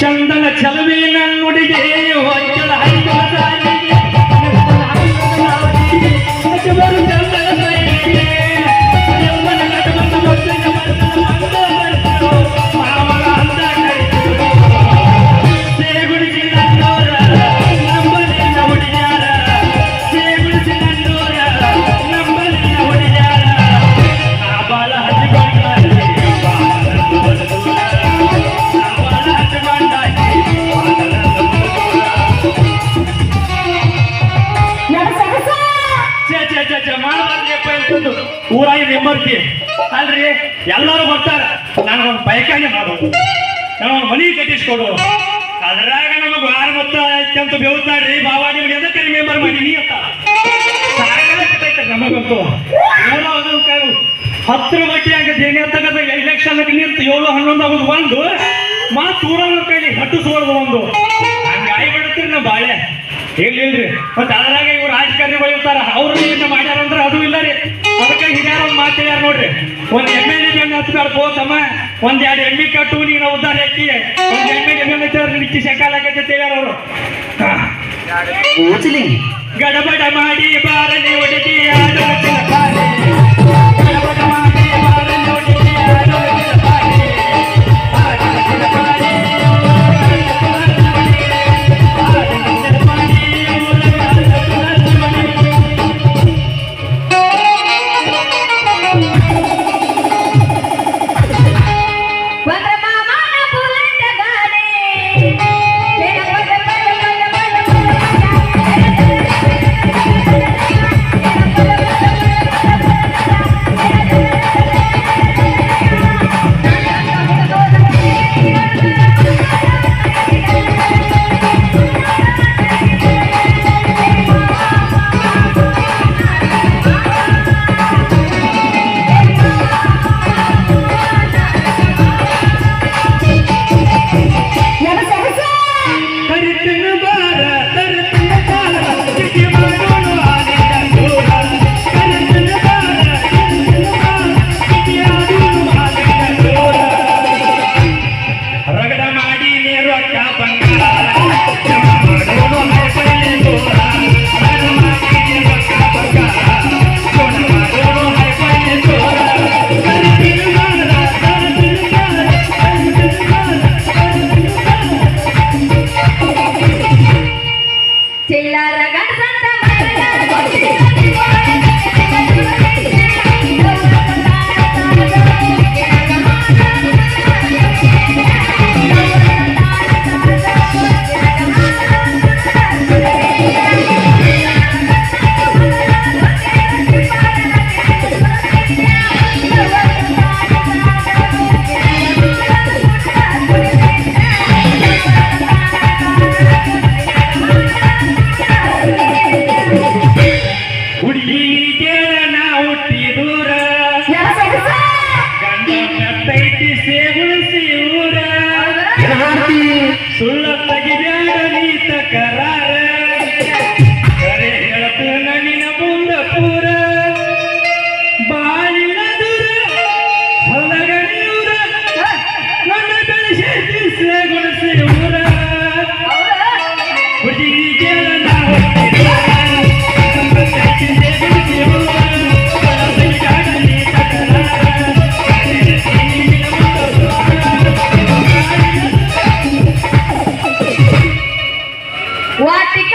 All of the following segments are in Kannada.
சந்தன செலவே நன்னுடைய ಅಂತಂದು ಊರಾಗಿ ನೆಮ್ಮರ್ತಿ ಅಲ್ರಿ? ಎಲ್ಲರೂ ಬರ್ತಾರ. ನನಗೊಂದು ಬೈಕಾನೆ ಮಾಡೋದು. ನನಗೊಂದು ಮನಿ ಕಟ್ಟಿಸ್ಕೊಡು. ಅದ್ರಾಗ ನಮಗೆ ವಾರ ಮತ್ತ ಅಂತ ಬೇವುತ್ತಾಡ್ರಿ ಬಾಬಾ, ನಿಮ್ಗೆ ಎದಕ್ಕೆ ರಿಮೆಂಬರ್ ಮಾಡೀನಿ ಅಂತ. ಸಾಕಾಗ್ತೈತೆ ನಮಗಂತೂ. ಏನೋ ಅದನ್ನ ಕಾವು ಹತ್ತರ ಆಗ ದೇನಿ ಎಲೆಕ್ಷನ್ ನಿಂತು ಏಳು ಹನ್ನೊಂದು ಆಗೋದು ಒಂದು. ಮಾತು ಊರವ್ರ ಕೈಲಿ ಹಟ್ಟಿಸ್ಕೊಳ್ಳೋದು ಒಂದು. ಹಂಗಾಗಿ ಬಿಡ್ತೀರಿ ನಾವು ಬಾಳೆ. ಇರ್ಲಿ ಇಲ್ರಿ. ಮತ್ತೆ ಅದರಾಗ ಇವ್ರು ರಾಜಕಾರಣಿಗಳು ಇರ್ತಾರ ಅವ್ರು ಮಾಡ್ಯಾರ ಅಂದ್ರೆ ಅದು ಇಲ್ಲ ರೀ. ಅದಕ್ಕೆ ಹಿರಿಯರ ಒಂದು ಮಾತು ಹೇಳ್ಯಾರ ನೋಡ್ರಿ. ಒಂದ್ ಎಂ ಎಲ್ ಎ ಬೆನ್ನ ಹತ್ಬೇಡ ಹೋತಮ್ಮ ಒಂದ್ ಎರಡು ಎಮ್ಮಿ ಕಟ್ಟು ನೀನು ಉದ್ದಾರ ಹಾಕಿ ಒಂದ್ ಎಂ ಎಲ್ ಎಂ ಎಲ್ ಹಚ್ಚಿದ್ರೆ ನಿಚ್ಚಿ ಸಕಾಲ ಆಗತ್ತೆ ಹೇಳ್ಯಾರ ಅವರು. ಗಡಬಡ ಮಾಡಿ ಬಾರಿ ಒಡಗಿ ಆಡೋ ಚಿಲಕಾರಿ. ಗಡಬಡ ಮಾಡಿ ವಾಟಿಕ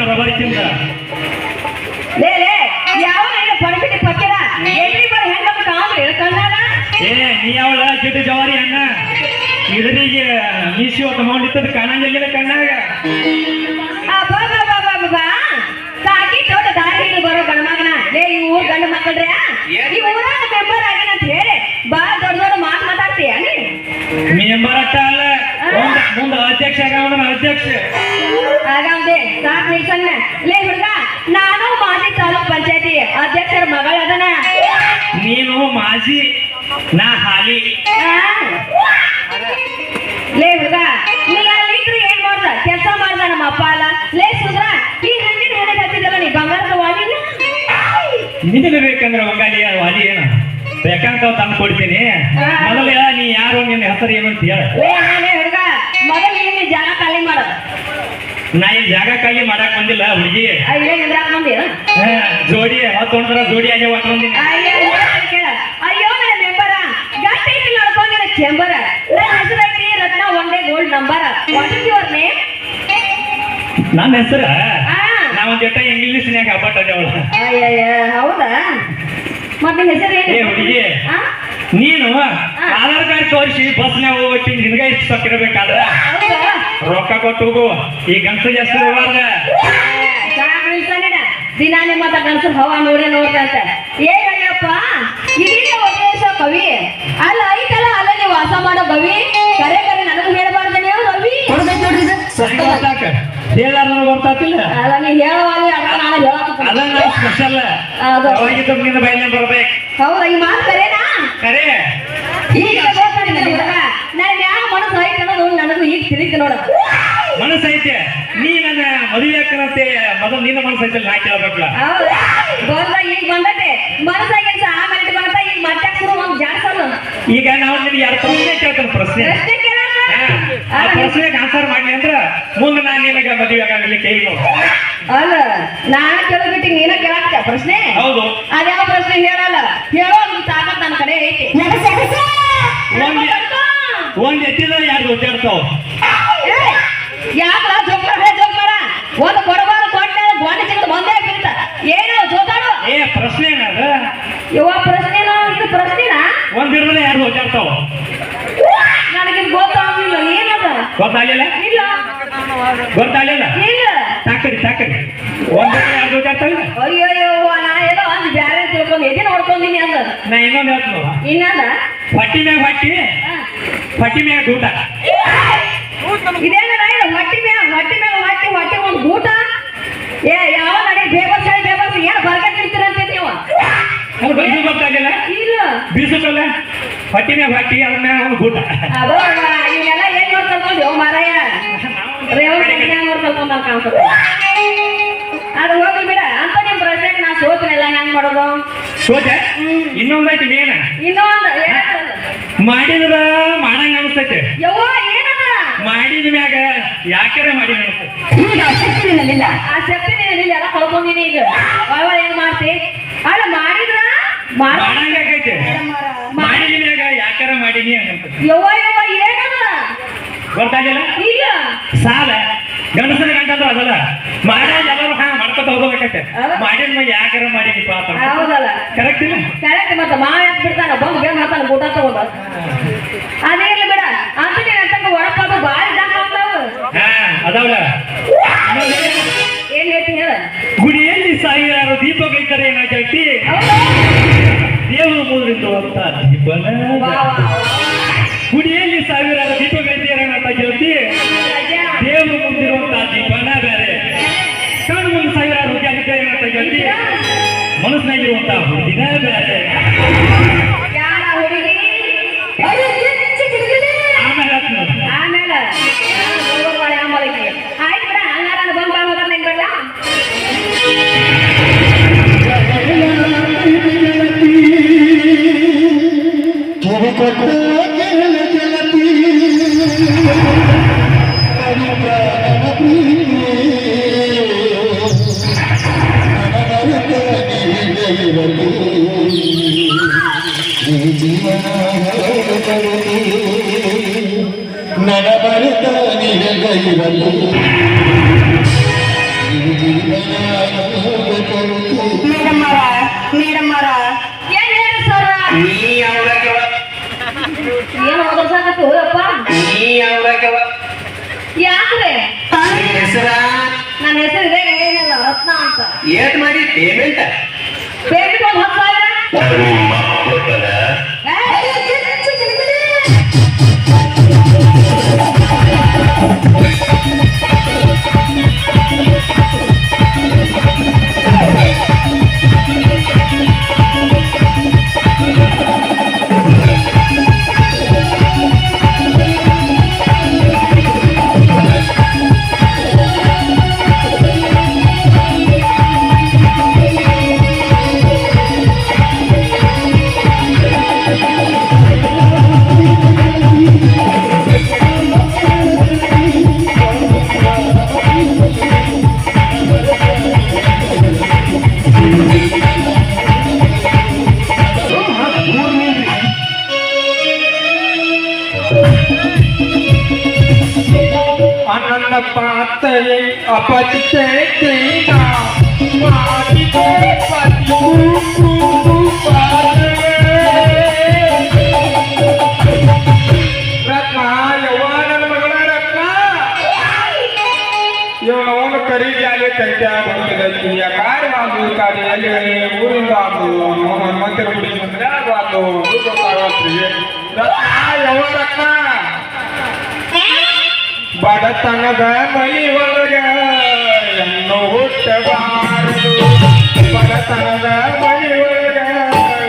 ಮರಿತಾನ ರಬರಿತಿಂದ ಏ ನೀ ಅವಳ ಜಿಡ್ಡು ಜವಾರಿ ಅಣ್ಣ? ಇದರಿಗೆ ಮೀಸಿ ಹೊತ್ತ ಮಾಡಿತ್ತದ ಕಾಣಂಗಿಲ್ಲ ಕಣ್ಣಾಗ. ಸಾಕಿ ದೊಡ್ಡ ದಾರಿ ಬರೋ ಗಂಡ ಮಗನ ಲೇ ಈ ಊರ್ ಗಂಡ ಮಕ್ಕಳ್ರೆ ಈ ಊರಾಗ ಮೆಂಬರ್ ಆಗಿನ ಅಂತ ಹೇಳಿ. ಬಾ ದೊಡ್ಡ ದೊಡ್ಡ ಮಾತು ಮಾತಾಡ್ತೀಯ ನೀ ಮೆಂಬರ್ ಅಟ್ಟ ಅಲ್ಲ. ಮುಂದ ಅಧ್ಯಕ್ಷ ಆಗವನ ಅಧ್ಯಕ್ಷ. ಹಾಗಂದೆ ಸಾಕ್ ನಿಲ್ಸಣ್ಣ. ಲೇ ಹುಡುಗ ನಾನು ಮಾಜಿ ತಾಲೂಕ್ ಪಂಚಾಯತಿ ಅಧ್ಯಕ್ಷರ ಮಗಳ ಅದನ. ನೀನು ಮಾಜಿ ನಾ ಹಾಲಿ? ಲೇ ಹುಡುಗ ನೀ ಅಲ್ಲಿದ್ರು ಏನ್ ಮಾಡ್ದ? ಕೆಲಸ ಮಾಡ್ದ ನಮ್ಮ ಅಪ್ಪ ಅಲ್ಲ. ಲೇ ಸುದ್ರ ಈ ಹಿಂದಿನ ನೀ ಬಂಗಾರದ ವಾಲಿನ ನಿನಗೆ ಬೇಕಂದ್ರೆ ಬಂಗಾಲಿ ವಾಲಿ ಏನ? ಬೇಕಂತ ತಂದು ಕೊಡ್ತೀನಿ. ಮೊದಲ ನೀ ಯಾರು ನಿನ್ನ ಹೆಸರು ಏನು ಅಂತ ಹೇಳ. ನಾ ಇಲ್ಲಿ ಜಾಗಕ್ಕಾಗಿ ಮಾಡಕ್ ಬಂದಿಲ್ಲ ಹುಡುಗಿ. ಇಲ್ಲೇ ನಿಂದ್ರಾಕ್ ಬಂದಿ ಹಾ, ಜೋಡಿ ಹೊತ್ತೊಂದ್ರ ಜೋಡಿ ಆಗಿ ಒಟ್ಟು ಬಂದಿ ಅಯ್ಯೋ ಕೇಳ. ಅಯ್ಯೋ ನನ್ನ ಮೆಂಬರ ಚೇಂಬರ್ ನನ್ನ ಹೆಸರು ಐತಿ Ratna day gold number what is your name ನನ್ನ ಹೆಸರ? ಆ. ಒಂದ್ ಜೊತೆ ಇಂಗ್ಲಿಷ್ ನ್ಯಾಗ ಅಯ್ಯಯ್ಯ ಹೌದಾ? ಮತ್ತೆ ಹೆಸರು ಏನು ಹುಡುಗಿ? ನೀನು ಆಧಾರ್ ಕಾರ್ಡ್ ತೋರಿಸಿ ಬಸ್ನಾಗ ಹೋಗ್ಬಿಟ್ಟು ನಿನ್ಗ ಇಷ್ಟು ಸಕ್ಕಿರ್ಬೇಕಾದ್ರ ಹೌದಾ? ರೊಕ್ಕ ಕೊಟ್ಟು ಹೋಗು. ಈ ಗಂಟು ಜಾಸ್ತಿ ನಿಲ್ಸಣ್ಣ. ದಿನ ನಿಮ್ಮ ಗಂಟು ಹವಾ ನೋಡಿ ನೋಡ್ತಾ ಏ ಅಯ್ಯಪ್ಪ ಇದೀಗ ಒದೇಶ ಕವಿ? ಅಲ್ಲ ಐತಲ್ಲ ಅಲ್ಲ ನೀವು ವಾಸ ಮಾಡೋ ಕವಿ? ಕರೆ ಕರೆ ನನಗೂ ಹೇಳ್ಬಾರ್ದು ನೀವು ರವಿ ಗೊತ್ತಾಕ. ಹೇಳಾರ ಗೊತ್ತಾತಿಲ್ಲ ಅಲ್ಲ ನೀ ಹೇಳುವಾಗ ಅಲ್ಲ ನಾನು ಹೇಳಕ್ಕೆ ಅಲ್ಲ ಸ್ಪೆಷಲ್ ಅದು. ಅವರಿಗೆ ನಿನ್ನ ಬಯಲೇ ಬರ್ಬೇಕು. ಹೌದಾ ಈ ಮಾತು ಕರೇನಾ? ಕರೆ. ಈಗ ಯಾವ ಮನಸ್ಸು ಐತೆ ಅನ್ನೋದು ನನಗೂ ಈಗ ತಿಳಿತು ನೋಡ. ಮನಸ್ಸೈತೆ ನೀ ನನ್ನ ಮದುವೆ ಹಾಕನಂತೆ ಮೊದಲು ನಿನ್ನ ಮನಸ್ಸೈತೆ ನಾ ಕೇಳ್ಬೇಕಲ್ಲ. ಬಂದ ಈಗ ಬಂದತೆ. ಮನಸ್ಸಾಗಿಂತ ಆಮೇಲೆ ಬಂದ ಈಗ ಮತ್ತೆ ಶುರು ಒಂದು ಜಾಡ್ಸಲ್ಲ ಈಗ ನಾವು ನಿನಗೆ ಎರಡು ಪ್ರಶ್ನೆ ಕೇಳ್ತೇನೆ ಪ್ರಶ್ನೆ. ಆ ಪ್ರಶ್ನೆಗೆ ಆನ್ಸರ್ ಮಾಡ್ಲಿ ಅಂದ್ರ ಮುಂದೆ ನಾನು ನಿನಗೆ ಮದುವೆ ಆಗಲಿ ಕೈ ನೋಡು ಅಲ್ಲ ನಾನು ಕೇಳಬಿಟ್ಟು ನೀನ ಕೇಳಕ್ಕ ಪ್ರಶ್ನೆ? ಹೌದು. ಅದ್ಯಾವ ಪ್ರಶ್ನೆ ಹೇಳಲ್ಲ. ಹೇಳೋ ನಿನ್ ತಾಕತ್ ನನ್ನ ಕಡೆ ಐತಿ. ಒಂದ್ ಒಂದ್ ಎತ್ತಿದ ಯಾರು ಒದ್ದಾಡ್ತಾವ ಯಾಕ ಜೋಕ್ರ? ಹೇ ಒಂದ್ ಕೊಡಬಾರ ಕೊಟ್ಟೆ ಗೋಣಿ ಚಿಕ್ಕದ ಒಂದೇ ಬೀಳ್ತ ಏನು ಜೋತಾಡು ಏ ಪ್ರಶ್ನೆ ಏನದ ಇವ ಪ್ರಶ್ನೆನೋ ಇದು ಪ್ರಶ್ನೆನಾ? ಒಂದ್ ಯಾರು ಎರಡು ಗೊತ್ತಾಗಲಿಲ್ಲ? ಇಲ್ಲ. ಗೊತ್ತಾಗಲಿಲ್ಲ? ಸಾಕರಿ ಸಾಕರಿ. ಒಂದ್ ಇರಲ್ಲ ಎರಡು ಒದ್ದಾಡ್ತಾವಿಲ್ಲ ಅಯ್ಯಯ್ಯೋ ನಾ ಏನೋ ಅಂದ್ ಬ್ಯಾರೆ ತಿಳ್ಕೊಂಡು ಎದೆ ನೋಡ್ಕೊಂಡಿನಿ ಅಂದ. ನಾ ಇನ್ನೊಂದು ಹೇಳ್ತೀನಿ ಇನ್ನದ? ಹೊಟ್ಟಿ ಮ್ಯಾಗ ಹೊಟ್ಟಿ ಹೊಟ್ಟಿ ಮ್ಯಾಗ ಊಟ. ಇದೇನ ಇದು? ಹೊಟ್ಟಿ ಮ್ಯಾಗ ಹೊಟ್ಟಿ ಮ್ಯಾಗ ಹೊಟ್ಟಿ ಹೊಟ್ಟಿ ಒಂದು ಊಟ? ಏ ಯಾವ ನಡಿ? ಬೇಬಸ್ ಹೇಳಿ ಬೇಬಸ್ ಏನು ಬರ್ಗಟ್ ಇರ್ತೀರಂತ ನೀವು ಅದು ಗೊತ್ತಾಗಲಿಲ್ಲ? ಇಲ್ಲ. ಬೀಸಕ್ಕಲ್ಲ ಹೊಟ್ಟಿ ಮ್ಯಾಗ ಹೊಟ್ಟಿ ಅದ್ರ ಮ್ಯಾಗ ಒಂದು ಊಟ ರೇವಣ ನೋಡ್ ಕಲ್ಕೊಂಡ್ ನಾನು ಕಾಣ್ತದೆ ಅದು ಹೋಗ್ಲಿ ಬಿಡ ಅಂತ ನಿಮ್ ಪ್ರಶ್ನೆಗೆ ನಾ ಸೋತ್ನೆಲ್ಲ ಹೆಂಗ್ ಮಾಡೋದು? ಸೋತೆ? ಇನ್ನೊಂದೈತಿ ಮೇನ ಇನ್ನೊಂದು? ಮಾಡಿದ್ರ ಮಾಡಂಗ ಅನಿಸ್ತೈತೆ. ಯವ್ವ ಏನದ? ಮಾಡಿದ ಮ್ಯಾಗ ಯಾಕರೆ ಮಾಡಿ ಅನಿಸ್ತೈತೆ? ಈಗ ಶಕ್ತಿ ನಿನ್ನಲ್ಲಿಲ್ಲ ಆ ಶಕ್ತಿ ಇಲ್ಲ ಎಲ್ಲ ಕಳ್ಕೊಂಡಿನಿ ಈಗ. ಅವ್ವ ಏನ್ ಮಾಡ್ತಿ? ಅಲ್ಲ ಮಾಡಿದ್ರ? ಮಾಡ ಮಾಡಂಗ ಆಗೈತೆ. ಮಾಡಿದ ಮ್ಯಾಗ ಯಾಕರ ಮಾಡೀನಿ ಅನಿಸ್ತೈತೆ ಯವ್ವ ಗೊತ್ತಾಗಿಲ್ಲ ಸಾಲ? ಗಂಡಸರ ಗಂಟಂದ್ರ ಅದಲ್ಲ ಮಾಡ ಎಲ್ಲರೂ ಹಾ ಮಾಡ್ಕೊತ ಹೋಗ್ಬೇಕೈತೆ ಮಾಡಿದ ಮ್ಯಾಗ ಯಾಕಾರ ಅಂತ ಹೌದಲ್ಲ. ಕರೆಕ್ಟ್ ಇಲ್ಲ? ಕರೆಕ್ಟ್ ಮತ್ತೆ ಮಾ ಯಾಕೆ ಬಿಡ್ತಾನ? ಬಂದು ಬೇಗ ಮಾಡ್ತಾನ ಊಟ ತಗೊಂಡ. ಅದೇ ಬಿಡ. ಅಂತ ನೀನ್ ಒಳಪಾದ ಬಾಳ ಜಾಗ ಆಗ್ತಾವ ಹಾ ಅದಾವಲ್ಲ? ಏನು? ಏನ್ ಹೇಳ್ತಿ ಹೇಳ? ಗುಡಿಯಲ್ಲಿ ಸಾವಿರಾರು ದೀಪ ಬೇಕರೆ ಏನ ಜಟ್ಟಿ? ದೇವರು ಮೂರಿಂದ ಅಂತ ದೀಪನ. ಗುಡಿಯಲ್ಲಿ ಸಾವಿರಾರು ದೀಪ الله. بماذا de equivalente. அண்ணன பார்த்தலை அப்பதித்தே தேனா பாதித்தே பாதி ಊರಿಂದ ಒಂದು ಮಂತ್ರ ಬಿಡಿಸಿದ್ರೆ ಅದು ಗೊತ್ತಾಗತ್ರಿ ರತ್ನ ಬಡತನದ ಮನಿ ಒಳಗ ಹೆಣ್ಣು ಹುಟ್ಟಬಾರದು ಬಡತನದ ಮನಿ ಒಳಗ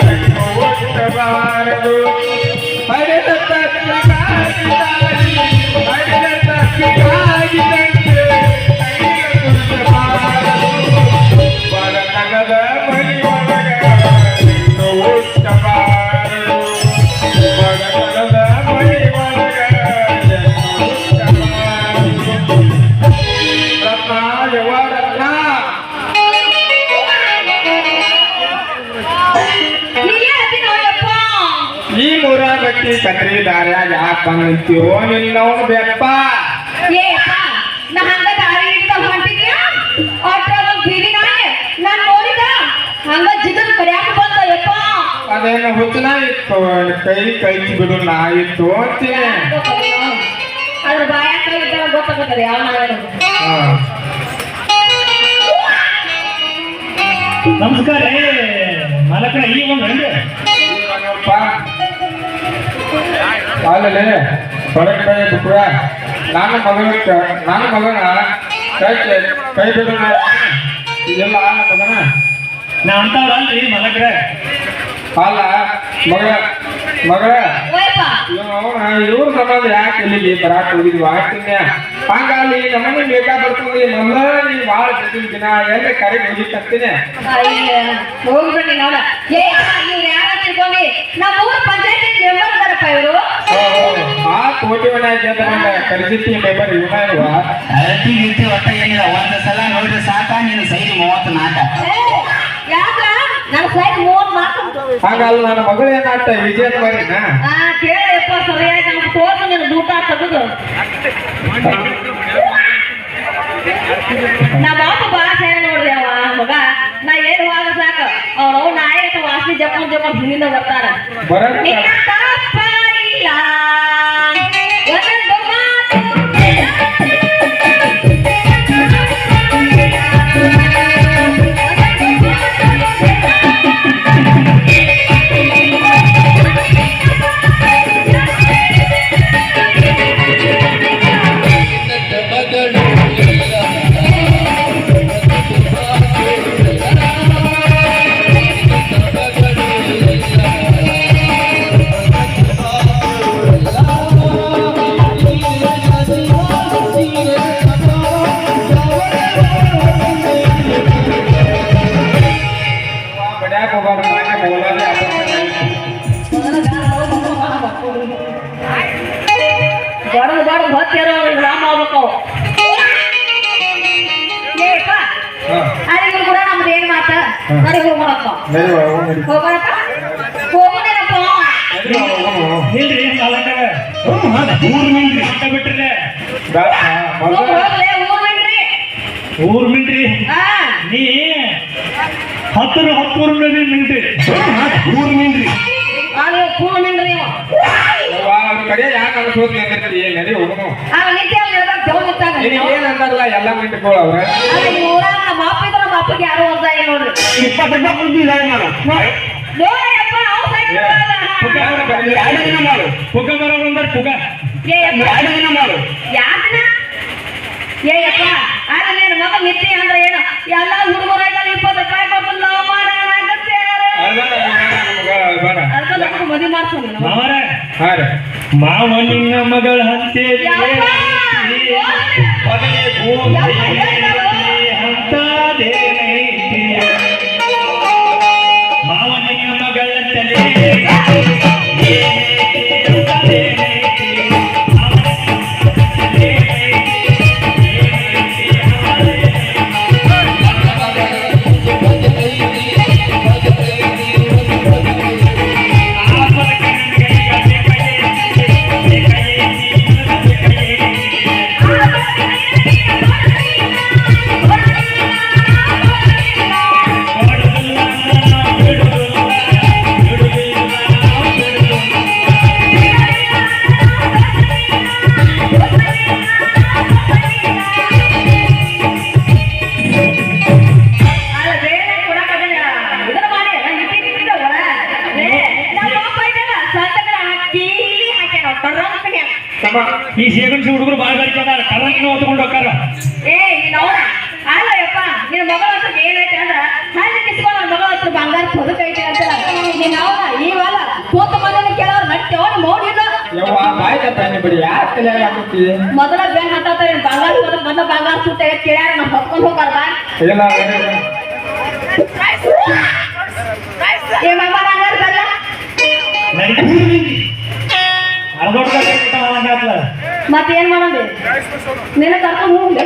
ಹೆಣ್ಣು ಹುಟ್ಟಬಾರದು ಬಂದಿರ್ತೀವೋ ನಿನ್ನವನು ಬೆಪ್ಪ ಏ ಅಪ್ಪ ನಾ ಹಂಗ ದಾರಿ ಹಿಡ್ದ ಹೊಂಟಿದ್ಯ ಅಟ್ರಾಗ ಬೀದಿ ನಾಯಿ ನಾನು ನೋಡಿದ ಹಂಗ ಜಿಗದ್ ಬಂದ ಯಪ್ಪ ಅದೇನು ಹುಚ್ಚನ ಇತ್ತು ಕೈ ಕೈಚಿ ಬಿಡು ನಾ ಇತ್ತು ಅದ್ರ ಬಾಯಾಕ ಇದ್ದಾಗ ಗೊತ್ತಾಗ್ತದೆ ಯಾವ ನಾಯಿ ನಮಸ್ಕಾರ ರೀ ಈ ಒಂದು ಹಂಗೆ ಹೊರಗೆ ಕೈ ಬಿಟ್ರ ನಾನು ಮಗನ ನಾನು ಮಗನ ಕೈ ಕೈ ಬಿಡೋಣ ಇದೆಲ್ಲ ಇಲ್ಲ ಮಗನ ನಾ ಅಂತವ್ರಲ್ರಿ ಮಾಲಕರ ಅಲ್ಲ ಮಗಳ ಮಗಳ ಇವ್ರ ಸಂಬಂಧ ಯಾಕೆ ಇಲ್ಲಿ ಬರಾಕ್ ಹೋಗಿದ್ವಿ ಆಗ್ತೀನಿ ಹಂಗಾಗಿ ನಮ್ಮನೆ ಬೇಕಾಗ್ಬಿಡ್ತದೆ ಮೊದಲ ನೀ ಭಾಳ ಜೊತೆ ದಿನ ಎಲ್ಲ ಹೋಗಿ ತರ್ತೀನಿ ಹೋಗ್ಬಿಡಿ ನೋಡ ಏ ಇವ್ರು ಯಾರ ತಿಳ್ಕೊಂಡಿ ನಮ್ಮ ಊರ್ ಪಂಚಾಯತಿ ಮೆಂಬರ್ ಇದಾರಪ್ಪ ಇವರು. ಆ ಕೋಟಿ ಮನೆ ಬಂದ ಕರಿಸಿತಿ ಮೆಂಬರ್ ಇವನ ಇಲ್ವಾ ಅಳತಿ ಗಿಳತಿ ಒಟ್ಟ ಏನಿಲ್ಲ ಒಂದ್ ಸಲ ನೋಡ್ರಿ ಸಾಕ ನಿನ್ನ ಸೈಡ್ ಮೂವತ್ತು ನಾಟ. ಹಂಗಲ್ಲ ನನ್ನ ಮಗಳು ಏನಾಗ್ತ ವಿಜಯ ಮರಿನ? ಆ ಕೇಳಪ್ಪ ಸರಿಯಾಗಿ ನಮ್ಗೆ ತೋರ್ಸು ನಿನ್ನ ಊಟ ತೆಗೆದು. ನಮ್ಮ ಅಪ್ಪ ಬಾಳ ಸೇರ ನೋಡ್ರಿ ಅವ ಮಗ. ನಾ ಏನು ವಾದ ಸಾಕ ಅವ್ನು ನಾಯಿ ವಾಸನೆ ಜಪ್ಪ ಜಪ್ಪ ಹಿಂದಿಂದ ಬರ್ತಾರ. ಬರಲ್ಲ ಅಲ್ಲಿ ಕೂಡ ನಮ್ದು ಏನ್ ಮಾತ? ನಡಿ. ಹೋಗೋಣಪ್ಪ. ಹೋಗೋಣಪ್ಪ ಹೋಗೋಣೇನಪ್ಪ ಇಲ್ರಿ ಮಾಲಕರ ಊರ್ ಮಿಂಟ್ರಿ ಬಿಟ್ರೆ. ಹೋಗ್ ಹೋಗ್ಲೇ ಊರ್ ಮಿಂಟ್ರಿ. ಹಾ. ನೀ ಹತ್ತರ ಹತ್ತೂರು ಮಿಂಟ್ರಿ ಊರ್ ಮಿಂಟ್ರಿ. ಕಡೆ ಯಾಕೆ ಅನ್ಸೋದ್ ನಿಂದಿರ್ತಿ ನಡಿ ಎಲ್ಲ ಮಿಂಟ್ಗಳು ಅವ್ರ. ಅಲ್ಲ ಈ ಊರಾಗ ನಮ್ಮ ಅಪ್ಪ ಇದ್ರ ನಮ್ಮ ಅಪ್ಪಗೆ ಯಾರು ಹೊಸ ಇಲ್ಲ ನೋಡ್ರಿ? ಇಪ್ಪತ್ತು ರೂಪಾಯಿ ಕೊಡ್ತೀನಿ ನಾನು ನೋಡಪ್ಪ ಅವ್ರ ಸೈಡ್ ಎರಡು ದಿನ ಮಾಡು. ಪುಗ ಬರೋರು ಅಂದ್ರೆ ಪುಗ ಏ ಅಪ್ಪ. ಎರಡು ದಿನ ಮಾಡು. ಯಾಕನ ಏ ಅಪ್ಪ. ಮಗ ಮಿತ್ತಿ ಅಂದ್ರೆ ಏನು? ಎಲ್ಲ ಹುಡುಗರಾಗ ಇಪ್ಪತ್ತು ರೂಪಾಯಿ ಕೊಟ್ಟು ಮಾಡಾಗತ್ತೆ ಮದುವೆ ಮಾಡ್ಸೋಣ ಮಾವ ನಿನ್ನ ಮಗಳ ಹಂತೆ ಯಪ್ಪ! ಮೊದಲೇ ಭೂಮಿ ಅಂತದೇನೈತಿ ಹೋಗ್ತಾರ ಏ ನೀನ್ ಅವನ? ಅಲ್ಲ ಯಪ್ಪ ನಿನ್ನ ಮಗಳ ಹತ್ರ ಏನೈತೆ ಅಂದ್ರ ಹಣ್ಣು ಕಿಸ್ಕೊಂಡು ನನ್ನ ಮಗಳ ಹತ್ರ ಬಂಗಾರ ಹೊದಕೈತೆ ಅಂತ ನೀನ್ ಅವನ? ಈವಲ್ಲ ಕೂತ ಮನೇನ ಕೇಳೋರು ನಡ್ತೇವ ನಿಮ್ಮ ಮೌಡಿನ ಮೊದಲ ಬೆನ್ ಹತ್ತಾತ ಬಂಗಾರ ಹೊದಕ್ ಬಂದ ಬಂಗಾರ ಸುತ್ತ ಕೇಳ್ಯಾರ ನಮ್ಮ ಹೊತ್ಕೊಂಡು ಹೋಗಾರ್ದ ಏ ಬಂಗಾರ ಅರ್ಧೋಟ್ಲ ಮತ್ತೇನ್ ಮಾಡೋದು? ನಿನ್ನ ಕರ್ಕೊಂಡು ಹೋಗ್ಲಿ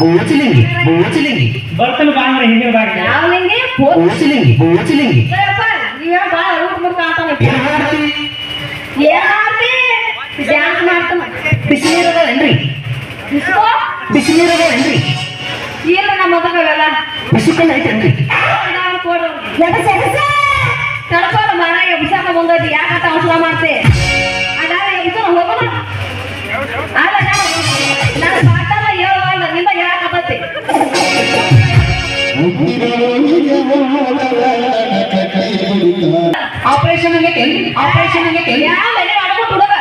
ಬೋಚಲಿಂಗಿ ಬೋಚಲಿಂಗಿ ಬರ್ತಾನೆ ಬಾಂಗ್ರ ಹಿಂದಿನ ಬಾಗಿ ನಾವು ನಿಂಗೆ ಫೋನ್ ಬೋಚಲಿಂಗಿ ಬೋಚಲಿಂಗಿ ಏಯಪ್ಪ ನೀವೇ ಬಾ ಊಟ ಮುಟ್ಟ ಅಂತಾನೆ ಏನ್ ಮಾಡ್ತಿ? ಏನ್ ಮಾಡ್ತಿ? ಡ್ಯಾನ್ಸ್ ಮಾಡ್ತಾನ. ಬಿಸಿ ನೀರದೇನ್ರಿ ಇಸ್ಕೋ. ಬಿಸಿ ನೀರದೇನ್ರಿ ಇಲ್ಲ ನಮ್ಮ ಮಗವೆಲ್ಲ ಬಿಸಿ ಕಲ್ಲ ಐತೇನ್ರಿ? ನಾನು ಕೊಡು. ತಡ್ಕೋರು ಮರ ಎಬ್ಸಾಕ ಬಂದೈತಿ. ಯಾಕಂತ ಅವಸರ ಮಾಡ್ತಿ? ಆಪರೇಷನ್ ಆಗೈತೆ? ಆಪರೇಷನ್ ಆಗೈತೆ? ಯಾವ ಮಾಡ್ಕೊಂಡು ಹುಡುಗ